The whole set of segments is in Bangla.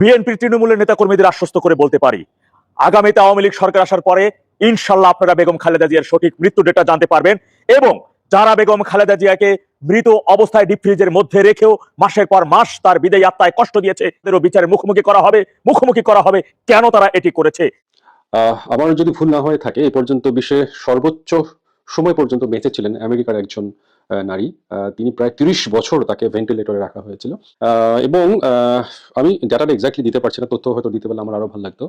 বিএনপির তৃণমূলের নেতাকর্মীদের আশ্বস্ত করে বলতে পারি। আগামীতে আওয়ামী লীগ সরকার আসার পরে ইনশাল্লাহ আপনারা বেগম খালেদা জিয়ার সঠিক মৃত্যু ডেটা জানতে পারবেন এবং যারা বেগম খালেদা জিয়াকে মৃত অবস্থায় ডিপ ফ্রিজের মধ্যে রেখেও মাসের পর মাস তার বিদায় আত্মায় কষ্ট দিয়েছে তাদেরও বিচারের মুখোমুখি করা হবে, মুখোমুখি করা হবে, কেন তারা এটি করেছে? আমার যদি ভুল না হয়ে থাকে, এই পর্যন্ত বিশ্বে সর্বোচ্চ সময় পর্যন্ত বেঁচে ছিলেন আমেরিকার একজন নারী। তিনি প্রায় তিরিশ বছর তাকে ভেন্টিলেটরে রাখা হয়েছিল। এবং আমি ডাটাটা এক্স্যাক্টলি দিতে পারছি না, তথ্য হয়তো দিতে পারলে আমার আরও ভালো লাগতো।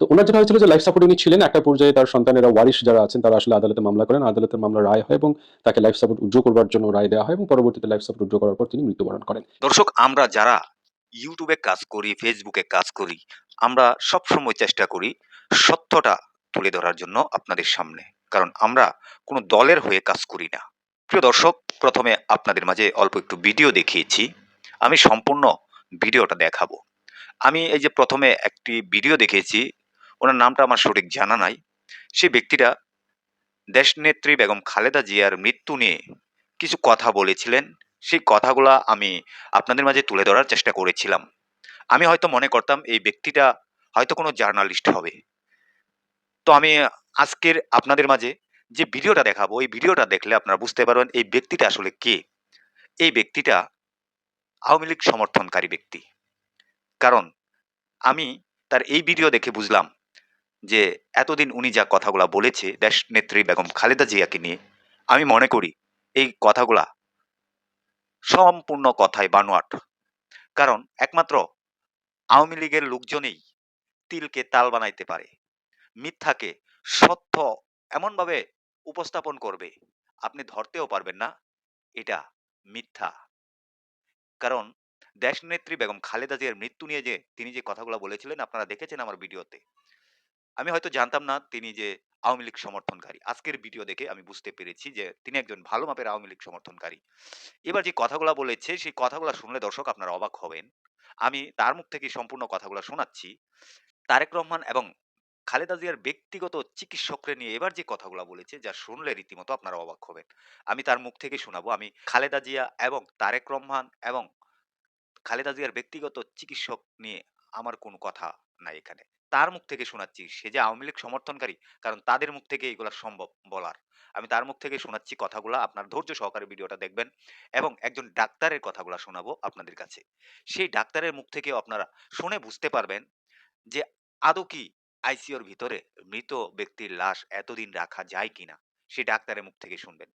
তো ওনার যেটা হয়েছিল যে লাইফ সাপোর্ট উনি ছিলেন, একটা পর্যায়ে তার সন্তানেরা ওয়ারিশ যারা আছেন, তারা আসলে আদালতে মামলা করেন। আদালতের মামলা রায় হয় এবং তাকে লাইফ সাপোর্ট উজ্জ্ব করবার জন্য রায় দেওয়া হয় এবং পরবর্তীতে লাইফ সাপোর্ট উজ্জ্ব করার পর তিনি মৃত্যুবরণ করেন। দর্শক, আমরা যারা ইউটিউবে কাজ করি ফেসবুকে কাজ করি, আমরা সব সময় চেষ্টা করি সত্যটা তুলে ধরার জন্য আপনাদের সামনে। কারণ আমরা কোনো দলের হয়ে কাজ করি না। প্রিয় দর্শক, প্রথমে আপনাদের মাঝে অল্প একটু ভিডিও দেখিয়েছি। আমি সম্পূর্ণ ভিডিওটা দেখাবো। আমি এই যে প্রথমে একটি ভিডিও দেখিয়েছি, ওনার নামটা আমার সঠিক জানা নাই। সেই ব্যক্তিটা দেশনেত্রী বেগম খালেদা জিয়ার মৃত্যু নিয়ে কিছু কথা বলেছিলেন। সেই কথাগুলা আমি আপনাদের মাঝে তুলে ধরার চেষ্টা করেছিলাম। আমি হয়তো মনে করতাম এই ব্যক্তিটা হয়তো কোনো জার্নালিস্ট হবে। তো আমি আজকের আপনাদের মাঝে যে ভিডিওটা দেখাবো, এই ভিডিওটা দেখলে আপনারা বুঝতে পারবেন এই ব্যক্তিটা আসলে কে। এই ব্যক্তিটা আওয়ামী লীগ সমর্থনকারী ব্যক্তি। কারণ আমি তার এই ভিডিও দেখে বুঝলাম যে এতদিন উনি যা কথাগুলা বলেছে দেশ নেত্রী বেগম খালেদা জিয়াকে নিয়ে, আমি মনে করি এই কথাগুলা সম্পূর্ণ কথাই বানোয়াট। কারণ একমাত্র আওয়ামী লীগের লোকজনেই তিলকে তাল বানাইতে পারে। মিথ্যাকে সত্য এমনভাবে উপস্থাপন করবে। আপনি ধরতেও পারবেন না, এটা মিথ্যা। কারণ দেশনেত্রী বেগম খালেদা জিয়ার মৃত্যু নিয়ে যে, তিনি যে কথাগুলো বলেছিলেন, আপনারা দেখেছেন আমার ভিডিওতে। আমি হয়তো জানতাম না তিনি যে আওয়ামী লীগ সমর্থনকারী। আজকের ভিডিও দেখে আমি বুঝতে পেরেছি যে, তিনি একজন ভালো মাপের আওয়ামী লীগ সমর্থনকারী। এবার যে কথাগুলো বলেছে, সেই কথাগুলো শুনলে দর্শক আপনারা অবাক হবেন। আমি তার মুখ থেকে সম্পূর্ণ কথাগুলো শোনাচ্ছি। তারেক রহমান এবং খালেদা জিয়ার ব্যক্তিগত চিকিৎসকরে নিয়ে এবার যে কথাগুলো বলেছে, যা শুনলে রীতিমতো আপনারা অবাক হবেন। আমি তার মুখ থেকে শোনাবো। আমি খালেদা জিয়া এবং তারেক রহমান এবং খালেদা জিয়ার ব্যক্তিগত চিকিৎসক নিয়ে আমার কোনো কথা নাই এখানে। তার মুখ থেকে শোনাচ্ছি। সে যে আওয়ামী লীগ সমর্থনকারী, কারণ তাদের মুখ থেকে এগুলো সম্ভব বলার। আমি তার মুখ থেকে শোনাচ্ছি কথাগুলো। আপনার ধৈর্য সহকারে ভিডিওটা দেখবেন এবং একজন ডাক্তারের কথাগুলো শোনাবো আপনাদের কাছে। সেই ডাক্তারের মুখ থেকে আপনারা শুনে বুঝতে পারবেন যে আদৌ কি আইসিওর ভিতরে মৃত ব্যক্তির লাশ এতদিন রাখা যায় কিনা, সে ডাক্তারের মুখ থেকে শুনবেন।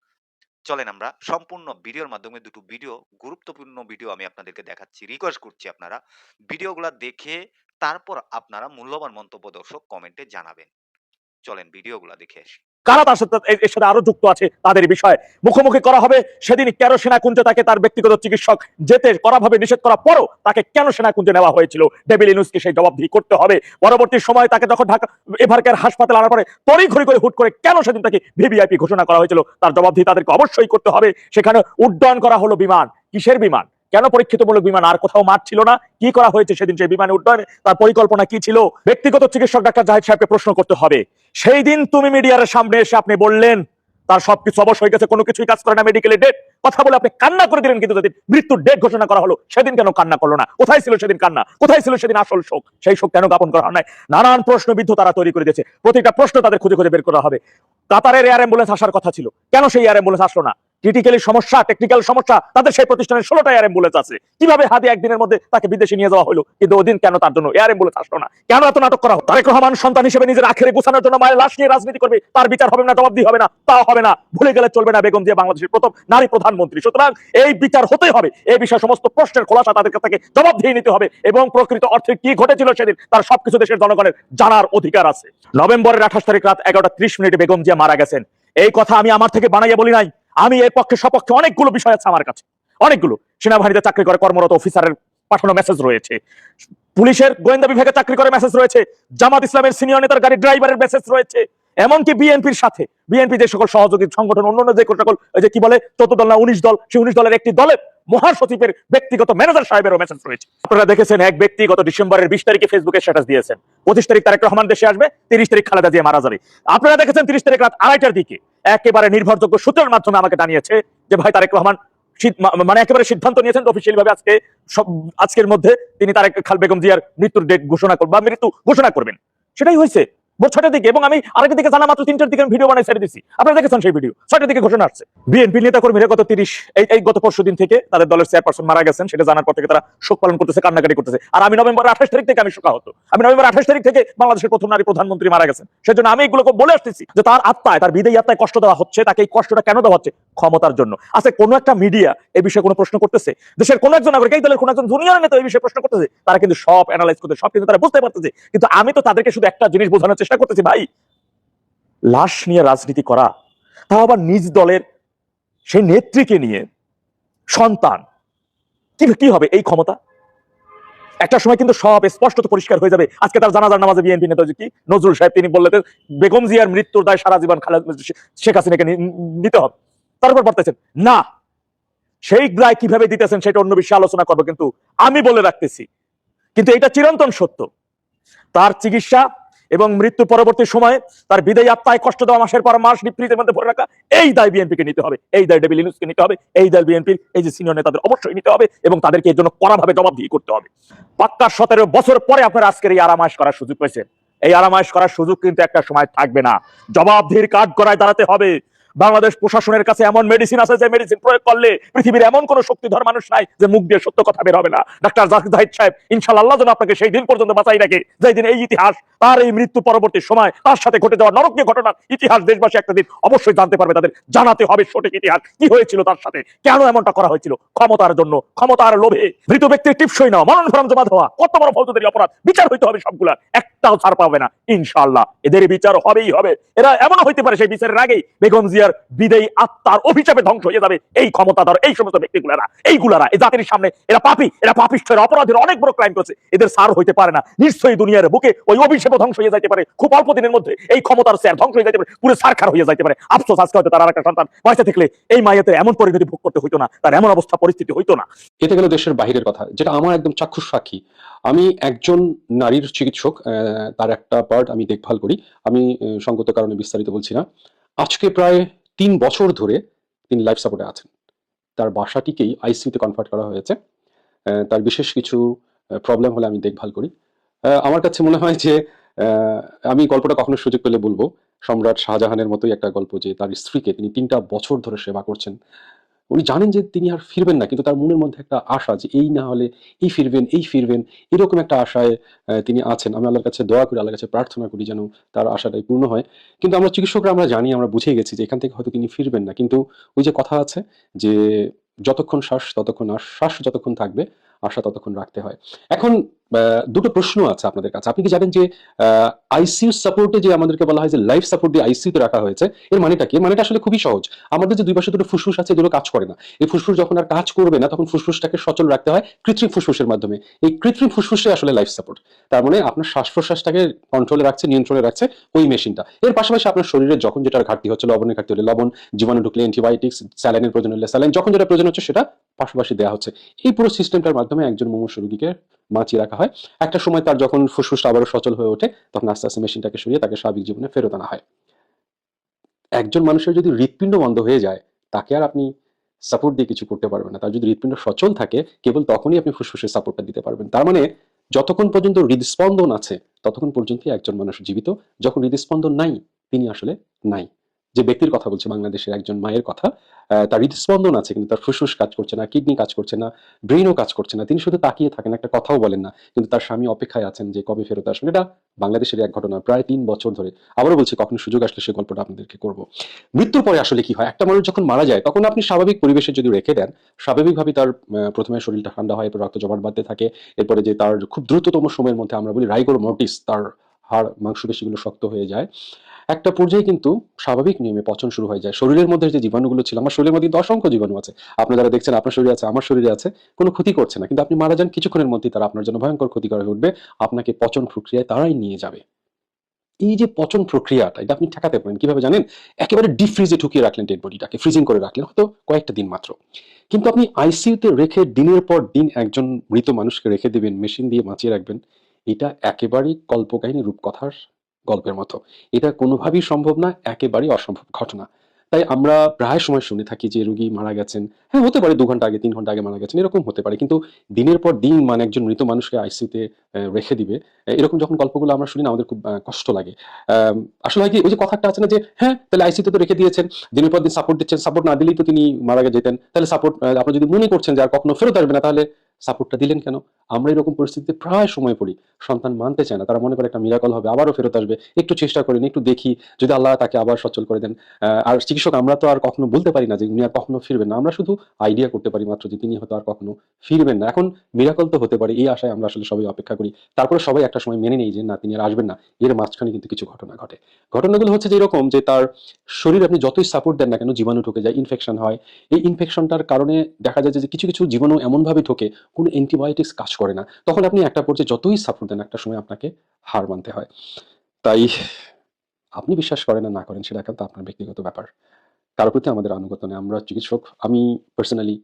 চলেন আমরা সম্পূর্ণ ভিডিওর মাধ্যমে দুটো ভিডিও গুরুত্বপূর্ণ ভিডিও আমি আপনাদেরকে দেখাচ্ছি। রিকোয়েস্ট করছি আপনারা ভিডিওগুলো দেখে তারপর আপনারা মূল্যবান মন্তব্য দর্শক কমেন্টে জানাবেন। চলেন ভিডিওগুলো দেখে আসি। কারা তার সাথে এর সাথে আরও যুক্ত আছে তাদের বিষয়ে? মুখোমুখি করা হবে। সেদিন কেন সেনাকুঞ্জে তাকে তার ব্যক্তিগত চিকিৎসক যেতে করাভাবে নিষেধ করার পরও তাকে কেন সেনাকুঞ্জে নেওয়া হয়েছিল? ডেভিল ইনুসকে সেই জবাবদিহি করতে হবে। পরবর্তী সময় তাকে যখন ঢাকা এভারকের হাসপাতালে আনার পরে তড়ি ঘড়ি করে হুট করে কেন সেদিন তাকে ভিভিআইপি ঘোষণা করা হয়েছিল? তার জবাবদিহি তাদেরকে অবশ্যই করতে হবে। সেখানে উড্ডয়ন করা হলো বিমান। কিসের বিমান? কেন পরীক্ষিতমূলক বিমান আর কোথাও মাঠ ছিল না? কি করা হয়েছে সেদিন সেই বিমানে উড্ডয়নে? তার পরিকল্পনা কি ছিল? ব্যক্তিগত চিকিৎসক ডাক্তার জাহিদ সাহেবকে প্রশ্ন করতে হবে। সেই দিন তুমি মিডিয়ার সামনে এসে আপনি বললেন, তার সবকিছু অবশ্য হয়ে গেছে, কোনো কিছুই কাজ করে না মেডিকেলে ডেট কথা বলে আপনি কান্না করে দিলেন কিন্তু যেদিন মৃত্যুর ডেট ঘোষণা করা হলো। সেদিন কেন কান্না করল না? কোথায় ছিল সেদিন কান্না? কোথায় ছিল সেদিন আসল শোক? সেই শোক কেন জ্ঞাপন করা হয় নাই? নানান প্রশ্নবিদ্ধ তারা তৈরি করে দিয়েছে। প্রতিটা প্রশ্ন তাদের খুঁজে খুঁজে বের করা হবে। কাতারের এয়ার অ্যাম্বুলেন্স আসার কথা ছিল। কেন সেই এয়ার অ্যাম্বুলেন্স আসলো না? ক্রিটিক্যালি সমস্যা টেকনিক্যাল সমস্যা, তাদের সেই প্রতিষ্ঠানের ষোলোটা এয়ার অ্যাম্বুলেন্স আছে। কীভাবে হাতে একদিনের মধ্যে তাকে বিদেশে নিয়ে যাওয়া হলো? কিন্তু ওদিন কেন তার জন্য এয়ার অ্যাম্বুলেন্স আসলো না? কেন এত নাটক করা হলো? তারেক রহমান সন্তান হিসেবে নিজের আখেরে গোছানোর জন্য মায়ের লাশ নিয়ে রাজনীতি করবে, তার বিচার হবে না জবাবদি হবে না তাও হবে না। ভুলে গেলে চলবে না বেগম জিয়া বাংলাদেশের প্রথম নারী প্রধানমন্ত্রী। সুতরাং এই বিচার হতেই হবে। এই বিষয়ে সমস্ত প্রশ্নের খোলাসা তাদের কাছ থেকে দিয়ে নিতে হবে এবং প্রকৃত অর্থে কি ঘটেছিল সেদিন, তার সবকিছু দেশের জনগণের জানার অধিকার আছে। নভেম্বরের আঠাশ তারিখ রাত এগারোটা ত্রিশ মিনিটে বেগম জিয়া মারা গেছেন। এই কথা আমি আমার থেকে বানাইয়া বলি নাই। আমি এর পক্ষে, সপক্ষে অনেকগুলো বিষয় আছে আমার কাছে। অনেকগুলো। সেনাবাহিনীতে চাকরি করে কর্মরত অফিসারের পাঠানো মেসেজ রয়েছে। পুলিশের গোয়েন্দা বিভাগে চাকরি করে মেসেজ রয়েছে। জামাত ইসলামের সিনিয়র নেতার গাড়ির ড্রাইভারের মেসেজ রয়েছে। এমনকি বিএনপির সাথে। বিএনপি যে সকল সহযোগী সংগঠন অন্য যে সকল যে কি বলে, চোদ্দ দল না, উনিশ দল, সেই উনিশ দলের একটি দলের মহাসচিবের ব্যক্তিগত ম্যানেজার সাহেবেরও মেসেজ রয়েছে। আপনারা দেখেছেন, এক ব্যক্তি গত ডিসেম্বরের বিশ তারিখে ফেসবুকে স্ট্যাটাস দিয়েছেন। পঁচিশ তারিখ তারেক রহমান দেশে আসবে, তিরিশ তারিখ খালেদা জিয়া মারা যাবে। আপনারা দেখেছেন, তিরিশ তারিখ রাত আড়াইটার দিকে একেবারে নির্ভরযোগ্য সূত্রের মাধ্যমে আমাকে জানিয়েছে যে, ভাই, তারেক রহমান মানে একেবারে সিদ্ধান্ত নিয়েছেন অফিসিয়ালি ভাবে আজকে সব, আজকের মধ্যে তিনি তারেক, খাল বেগম জিয়ার মৃত্যুর ডেট ঘোষণা করবেন বা মৃত্যু ঘোষণা করবেন। সেটাই হয়েছে। ভোর ছয়টার দিকে এবং আমি আরেকটা দিকে জানা মাত্র তিনটার দিকে ভিডিও বানাই, ছেড়ে দিচ্ছি আপনারা দেখেছেন সেই ভিডিও ছয়টার দিকে ঘোষণা আসছে। বিএনপি নেতা কর্মীরা গত তিরিশ, এই গত পরশু দিন থেকে তাদের দলের চেয়ারপারসন মারা গেছেন, সেটা জানার পর থেকে তারা শোক পালন করতেছে, কান্নাকাটি করতেছে। আর আমি নভেম্বর আঠাশ তারিখ থেকে আমি শোকাহত। আমি নভেম্বর আঠাশ তারিখ থেকে বাংলাদেশের প্রথম নারী প্রধানমন্ত্রী মারা গেছেন। সেজন্য আমি এগুলোকে বলে আসতেছি যে তার আত্মায়, তার বিদেয়ী আত্মায় কষ্ট দেওয়া হচ্ছে, তাকে এই কষ্টটা কেন দেওয়া হচ্ছে? ক্ষমতার জন্য। আছে কোনো একটা মিডিয়া এই বিষয়ে কোনো প্রশ্ন করতেছে? দেশের কোনো একজন নাগরিক, এই দলের কোনো একজন জুনিয়র নেতা এই বিষয়ে প্রশ্ন করতেছে? তারা কিন্তু সব অ্যানালাইজ করতে সব কিন্তু তারা বুঝতে পারতেছে। কিন্তু আমি তো তাদেরকে শুধু একটা জিনিস বোঝানোর করতেছি, ভাই। লাশ নিয়ে রাজনীতি করা, তাও আবার নিজ দলের সেই নেত্রীকে নিয়ে, সন্তান। কি কি হবে এই ক্ষমতা? একটা সময় কিন্তু সব স্পষ্ট তো পরিষ্কার হয়ে যাবে। আজকে তার জানাজার নামাজে বিএনপি নেতা কি? নজরুল সাহেব তিনি বললেন বেগম জিয়ার মৃত্যুর দায় সারা জীবন খালেদ শেখ হাসিনাকে নিতে হবে। তারপর বলতেছেন, না, সেই দায় কীভাবে দিতেছেন সেটা অন্য বিষয়ে আলোচনা করব কিন্তু আমি বলে রাখতেছি। কিন্তু এটা চিরন্তন সত্য। তার চিকিৎসা এবং মৃত্যু পরবর্তী সময়ে তার বিদায় আত্মায় কষ্ট দেওয়া মাসের পর মাস ডিপ্রিজের মধ্যে ভরে রাখা, এই দায় বিএনপিকে নিতে হবে, এই দায় ডেবিল ইউনুসকে নিতে হবে, এই দায় বিএনপির এই যে সিনিয়র নেতাদের অবশ্যই নিতে হবে এবং তাদেরকে এর জন্য কড়াভাবে জবাবদিহি করতে হবে। পাক্কা সতেরো বছর পরে আপনারা আজকের এই আরামায়স করার সুযোগ পেয়েছেন। এই আরামায়েশ করার সুযোগ কিন্তু একটা সময় থাকবে না। জবাবদিহির কাঠ গড়ায় দাঁড়াতে হবে। বাংলাদেশ প্রশাসনের কাছে এমন মেডিসিন আছে যে মেডিসিন প্রয়োগ করলে পৃথিবীর এমন কোন শক্তিধর মানুষ নাই যে মুখ দিয়ে সত্য কথা বের হবে না। ডাক্তার জাকির জাহিদ সাহেব, ইনশাআল্লাহ আল্লাহ যেন আপনাকে সেই দিন পর্যন্ত বাঁচাই রাখে যেই দিন এই ইতিহাস, তার এই মৃত্যু পরবর্তী সময়, তার সাথে ঘটে যাওয়া নরকীয় ঘটনার ইতিহাস দেশবাসী একটা দিন অবশ্যই জানতে পারবে, তাদের জানাতে হবে সঠিক ইতিহাস, কি হয়েছিল তার সাথে, কেন এমনটা করা হয়েছিল, ক্ষমতার জন্য, ক্ষমতার লোভে মৃত ব্যক্তির টিপসই না মরণ ফরম জমা দেওয়া, কত বড় ফৌজদারি অপরাধ, বিচার হইতে হবে সবগুলার একটাও ছাড় পাবে না। ইনশাল্লাহ এদের বিচার হবেই হবে। এরা এমন হইতে পারে সেই বিচারের আগেই বেগম জিয়ার বিদেয়ী আত্মার অভিশাপে ধ্বংস হয়ে যাবে। এই ক্ষমতাধর, এই সমস্ত ব্যক্তিগুলারা এইগুলারা এই জাতির সামনে, এরা পাপি, এরা পাপিষ্ঠ অপরাধের অনেক বড় ক্রাইম করেছে। এদের সার হইতে পারে না। নিশ্চয়ই দুনিয়ার বুকে ওই অভিশাপে ধ্বংস হয়ে যাইতে পারে। খুব অল্প দিনের মধ্যে এই ক্ষমতার স্যার ধ্বংস হয়ে যাইতে পারে। পুরো সারখার হয়ে যাইতে পারে। আফসোস, আজকে হয়তো তার একটা সন্তান পয়সা থাকলে এই মায়েতে এমন পরিণতি ভোগ করতে হইতো না। তার এমন অবস্থা, পরিস্থিতি হইতো না। এতে গেল দেশের বাহিরের কথা, যেটা আমার একদম চাক্ষুষ সাক্ষী। আমি একজন নারীর চিকিৎসক তার একটা পার্ট আমি দেখভাল করি। আমি সঙ্গত কারণে বিস্তারিত বলছি না। আজকে প্রায় তিন বছর ধরে তিনি লাইফ সাপোর্টে আছেন। তার বাসাটিকেই আইসিইউতে কনভার্ট করা হয়েছে। তার বিশেষ কিছু প্রবলেম হলে আমি দেখভাল করি। আমার কাছে মনে হয় যে আমি গল্পটা কখনো সুযোগ পেলে বলব। সম্রাট শাহজাহানের মতোই একটা গল্প যে, তার স্ত্রীকে তিনি তিনটা বছর ধরে সেবা করছেন। উনি জানেন যে তিনি আর ফিরবেন না, কিন্তু তার মনের মধ্যে একটা আশা যে এই না হলে এই ফিরবেন এই ফিরবেন, এরকম একটা আশায় তিনি আছেন। আমি আল্লাহর কাছে দোয়া করি, আল্লাহর কাছে প্রার্থনা করি যেন তার আশাটাই পূর্ণ হয়। কিন্তু আমরা চিকিৎসকরা, আমরা জানি, আমরা বুঝে গেছি যে এখান থেকে হয়তো তিনি ফিরবেন না। কিন্তু ওই যে কথা আছে যে যতক্ষণ শ্বাস, ততক্ষণ আর শ্বাস যতক্ষণ থাকবে আশা ততক্ষণ রাখতে হয়। এখন দুটো প্রশ্ন আছে আপনাদের কাছে। আপনি কি জানেন যে আইসিইউ সাপোর্টে যে আমাদেরকে বলা হয় যে লাইফ সাপোর্ট দিয়ে আইসিইউতে রাখা হয়েছে, এর মানেটা কি? মানেটা আসলে খুবই সহজ। আমাদের যে দুই পাশে দুটো ফুসফুস আছে, এগুলো কাজ করে না। এই ফুসফুস যখন আর কাজ করবে না, তখন ফুসফুসটাকে সচল রাখতে হয় কৃত্রিম ফুসফুসের মাধ্যমে। এই কৃত্রিম ফুসফুসে আসলে লাইফ সাপোর্ট তার মানে আপনার শ্বাস প্রশ্বাসটাকে কন্ট্রোলে রাখছে, নিয়ন্ত্রণে রাখছে ওই মেশিনটা এর পাশাপাশি আপনার শরীরে যখন যেটার ঘাটতি হচ্ছে, লবণের ঘাটতি হলে লবণ, জীবাণু ঢুকলে অ্যান্টিবায়োটিক্স স্যালাইনের প্রয়োজন হলে স্যালাইন, যখন যেটা প্রয়োজন হচ্ছে সেটা পাশাপাশি দেওয়া হচ্ছে। এই পুরো সিস্টেমটার মাধ্যমে একজন মুমূর্ষ রোগীকে বাঁচিয়ে রাখা হয়। একটা সময় তার যখন ফুসফুসটা আবারও সচল হয়ে ওঠে, তখন আস্তে আস্তে মেশিনটাকে সরিয়ে তাকে স্বাভাবিক জীবনে ফেরত আনা হয়। একজন মানুষের যদি হৃৎপিণ্ড বন্ধ হয়ে যায়, তাকে আর আপনি সাপোর্ট দিয়ে কিছু করতে পারবেন না। তার যদি হৃৎপিণ্ড সচল থাকে, কেবল তখনই আপনি ফুসফুসের সাপোর্টটা দিতে পারবেন। তার মানে যতক্ষণ পর্যন্ত হৃদস্পন্দন আছে, ততক্ষণ পর্যন্তই একজন মানুষ জীবিত। যখন হৃদস্পন্দন নাই, তিনি আসলে নাই। যে ব্যক্তির কথা বলছে, বাংলাদেশের একজন মায়ের কথা তার হৃদস্পন্দন আছে কিন্তু তার ফুসফুস কাজ করছে না, কিডনি কাজ করছে না, ব্রেনও কাজ করছে না, তিনি শুধু তাকিয়ে থাকেন, একটা কথাও বলেন না, কিন্তু তার স্বামী অপেক্ষায় আছেন যে কবে ফেরত আসবেন। এটা বাংলাদেশের এক ঘটনা, প্রায় তিন বছর ধরে। আবারও বলছি, কখনো সুযোগ আসলে সে গল্পটা আপনাদেরকে করব। মৃত্যুর পরে আসলে কি হয়? একটা মানুষ যখন মারা যায়, তখন আপনি স্বাভাবিক পরিবেশে যদি রেখে দেন স্বাভাবিকভাবে তার প্রথমে শরীরটা ঠান্ডা হয়, এরপর রক্ত জমাট বাঁধতে থাকে, এরপরে যে তার খুব দ্রুততম সময়ের মধ্যে আমরা বলি রাইগোর মর্টিস, তার হাড়, মাংসপেশিগুলো শক্ত হয়ে যায়। একটা পর্যায়ে কিন্তু স্বাভাবিক নিয়মে পচন শুরু হয়ে যায়। শরীরের মধ্যে যে জীবাণুগুলো ছিল, আমার শরীরের মধ্যে অসংখ্য জীবাণু আছে। আপনারা যারা দেখছেন, আপনার শরীরে আছে, আমার শরীরে আছে, কোনো ক্ষতি করছে না। কিন্তু আপনি মারা যান, কিছুক্ষণের মধ্যেই তারা আপনার জন্য ভয়ঙ্কর ক্ষতিকর হয়ে উঠবে, আপনাকে পচন প্রক্রিয়ায় তারাই নিয়ে যাবে। এই যে পচন প্রক্রিয়াটা, এটা আপনি ঠেকাতে পারেন। কীভাবে জানেন? একেবারে ডিপ ফ্রিজে ঢুকিয়ে রাখলেন ডেড বডিটাকে ফ্রিজিং করে রাখলেন, হয়তো কয়েকটা দিন মাত্র। কিন্তু আপনি আইসিইউতে রেখে দিনের পর দিন একজন মৃত মানুষকে রেখে দেবেন মেশিন দিয়ে বাঁচিয়ে রাখবেন, এটা একেবারেই কল্পকাহিনী রূপকথার গল্পের মতো। এটা কোনোভাবেই সম্ভব না, একেবারেই অসম্ভব ঘটনা। তাই আমরা প্রায় সময় শুনে থাকি যে রোগী মারা গেছেন। হ্যাঁ হতে পারে দু ঘণ্টা আগে, তিন ঘণ্টা আগে মারা গেছেন, এরকম হতে পারে। কিন্তু দিনের পর দিন মানে একজন মৃত মানুষকে আইসিইউতে রেখে দিবে এরকম যখন গল্পগুলো আমরা শুনি না, আমাদের খুব কষ্ট লাগে। আসলে হয় কি, ওই যে কথাটা আছে না যে হ্যাঁ তাহলে আইসিইউতে তো রেখে দিয়েছেন, দিনের পর দিন সাপোর্ট দিচ্ছেন সাপোর্ট না দিলেই তো তিনি মারা যেতেন তাহলে সাপোর্ট আপনি যদি মনে করছেন যে আর কখনো ফেরত আসবে না, তাহলে সাপোর্টটা দিলেন কেন? আমরা এরকম পরিস্থিতিতে প্রায় সময় পড়ি। সন্তান মানতে চায় না, তারা মনে করে একটা মিরাকল হবে, আবারও ফেরত আসবে। একটু চেষ্টা করেন, একটু দেখি, যদি আল্লাহ তাকে আবার সচল করে দেন। আর চিকিৎসক, আমরা তো আর কখনো বলতে পারি না যে উনি আর কখনো ফিরবেন না। আমরা শুধু আইডিয়া করতে পারি মাত্র যে তিনি হয়তো আর কখনো ফিরবেন না। এখন মিরাকল তো হতে পারে, এই আশায় আমরা আসলে সবাই অপেক্ষা করি। তারপরে সবাই একটা সময় মেনে নেই যে না, তিনি আর আসবেন না। এর মাঝখানে কিন্তু কিছু ঘটনা ঘটে। ঘটনাগুলো হচ্ছে যে এরকম যে তার শরীর আপনি যতই সাপোর্ট দেন না কেন, জীবাণু ঢুকে যায় ইনফেকশন হয়। এই ইনফেকশনটার কারণে দেখা যায় যে কিছু কিছু জীবাণু এমনভাবে ঢোকে কোনো অ্যান্টিবায়োটিক্স কাজ করে না। তখন আপনি একটা পর্যায়ে যতই সাপোর্ট দেন, একটা সময় আপনাকে হার মানতে হয়। তাই আপনি বিশ্বাস করেন না না করেন, সেটা একান্ত আপনার ব্যক্তিগত ব্যাপার। তার প্রতি আমাদের আনুগত্য নেই। আমরা চিকিৎসক, আমি পার্সোনালি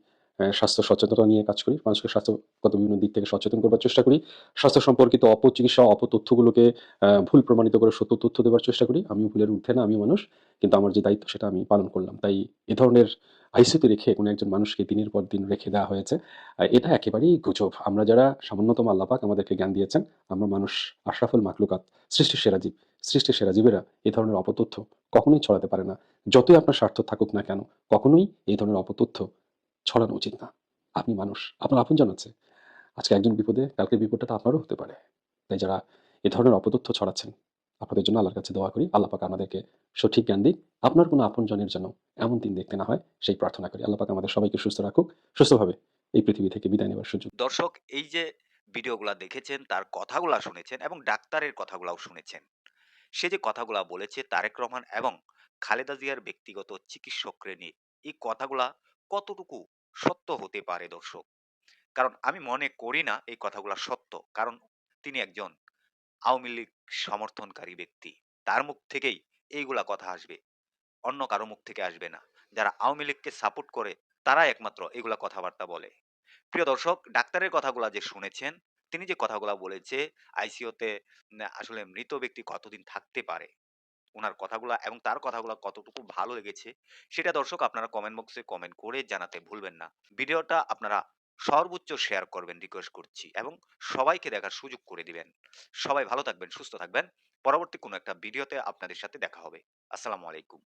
স্বাস্থ্য সচেতনতা নিয়ে কাজ করি, মানুষকে স্বাস্থ্যগত বিভিন্ন দিক থেকে সচেতন করবার চেষ্টা করি, স্বাস্থ্য সম্পর্কিত অপচিকিৎসা, অপতথ্যগুলোকে ভুল প্রমাণিত করে সত্য তথ্য দেওয়ার চেষ্টা করি। আমি ভুলের ঊর্ধ্বে না, আমিও মানুষ, কিন্তু আমার যে দায়িত্ব সেটা আমি পালন করলাম। তাই এ ধরনের আইসিতে রেখে কোনো একজন মানুষকে দিনের পর দিন রেখে দেওয়া হয়েছে। এটা একেবারেই গুজব। আমরা যারা সামান্যতম আল্লাপাক আমাদেরকে জ্ঞান দিয়েছেন, আমরা মানুষ আশরাফুল মাকলুকাত সৃষ্টির সেরা জীব, সৃষ্টির সেরা জীবেরা এ ধরনের অপতথ্য কখনোই ছড়াতে পারে না। যতই আপনার স্বার্থ থাকুক না কেন, কখনোই এই ধরনের অপতথ্য ছড়ানো উচিত না। আপনি মানুষ। আপনার আপনজন আছে। আজকে একজন বিপদে কালকে বিপদটা তো আপনারও হতে পারে। তাই যারা এ ধরনের অপতথ্য ছড়াচ্ছেন, আপনাদের জন্য আল্লাহর কাছে দোয়া করি, আল্লাহ পাক আমাদেরকে সঠিক জ্ঞান দিক। আপনার কোনো আপনজনের জন্য এমন দিন দেখতে না হয়, সেই প্রার্থনা করি। আল্লাহ পাক আমাদের সবাইকে সুস্থ রাখুক, সুস্থভাবে এই পৃথিবী থেকে বিদায় নেওয়ার সুযোগ দর্শক, এই যে ভিডিওগুলা দেখেছেন, তার কথাগুলা শুনেছেন এবং ডাক্তারের কথাগুলাও শুনেছেন। সে যে কথাগুলা বলেছে, তারেক রহমান এবং খালেদা জিয়ার ব্যক্তিগত চিকিৎসকরে নিয়ে এই কথাগুলা কতটুকু সত্য হতে পারে দর্শক? কারণ আমি মনে করি না এই কথাগুলো সত্য। কারণ তিনি একজন আওয়ামী লীগ সমর্থনকারী ব্যক্তি। তার মুখ থেকেই এইগুলা কথা আসবে। অন্য কারও মুখ থেকে আসবে না। যারা আওয়ামী লীগকে সাপোর্ট করে তারা একমাত্র এগুলা কথাবার্তা বলে। প্রিয় দর্শক, ডাক্তারের কথাগুলা যে শুনেছেন, তিনি যে কথাগুলা বলেছে, আইসিওতে আসলে মৃত ব্যক্তি কতদিন থাকতে পারে? ওনার কথাগুলো এবং তার কথাগুলো কতটুকু ভালো লেগেছে, সেটা দর্শক আপনারা কমেন্ট বক্সে কমেন্ট করে জানাতে ভুলবেন না। ভিডিওটা আপনারা সর্বোচ্চ শেয়ার করবেন রিকোয়েস্ট করছি এবং সবাইকে দেখার সুযোগ করে দিবেন। সবাই ভালো থাকবেন, সুস্থ থাকবেন। পরবর্তী কোনো একটা ভিডিওতে আপনাদের সাথে দেখা হবে। আসসালামু আলাইকুম।